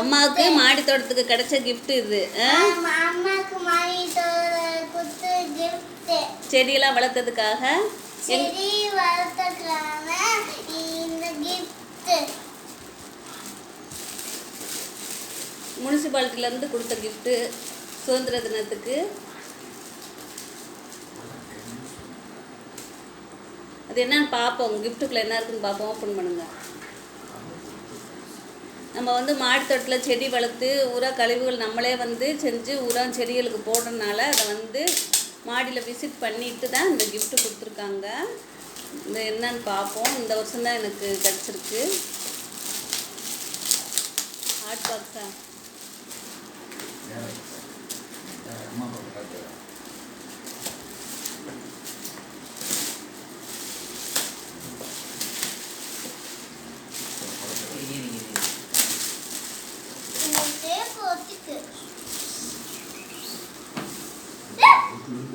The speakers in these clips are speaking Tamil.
அம்மாவுக்கு மாடி தோட்டத்துக்கு கிடைச்ச gift இது. செடியெல்லாம் வளர்த்ததுக்காக. முனிசிபாலிட்டிலேருந்து கொடுத்த கிஃப்ட்டு சுதந்திர தினத்துக்கு. அது என்னன்னு பார்ப்போம் கிஃப்ட்டுக்குள்ளே என்ன இருக்குன்னு பார்ப்போம் ஓப்பன் பண்ணுங்க. நம்ம வந்து மாடி தோட்டத்தில் செடி வளர்த்து உர கழிவுகள் நம்மளே வந்து செஞ்சு உரம் செடிகளுக்கு போடுறதுனால அதை வந்து மாடியில் விசிட் பண்ணிட்டு தான் இந்த கிஃப்ட்டு கொடுத்துருக்காங்க. இந்த என்னன்னு பார்ப்போம். இந்த வருஷம் தான் எனக்கு கிடச்சிருக்கு. ஹாட் பாக்ஸா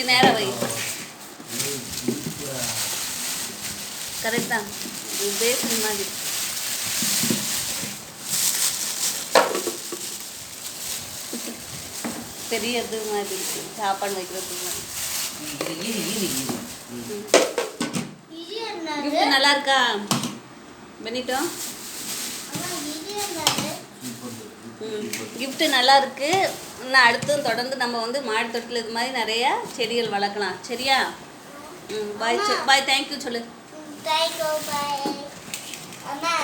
இப்படி நேரம் வை. கரெக்ட் தான். பேசன் மாதிரி. பெரியது மாதிரி. இருக்கு சாப்பாடு வைக்கிறது மாதிரி. நல்லா இருக்கா? பெனிட்டோ அம்மா, இது என்னது? கிஃப்ட்டு நல்லா இருக்கு. இன்னும் அடுத்தும் தொடர்ந்து நம்ம வந்து மாடி தொட்டில் இது மாதிரி நிறைய செடிகள் வளர்க்கலாம். சரியா? ம் பாய் பாய் தேங்க்யூ சொல்லு. தேங்க்யூ பாய் அம்மா.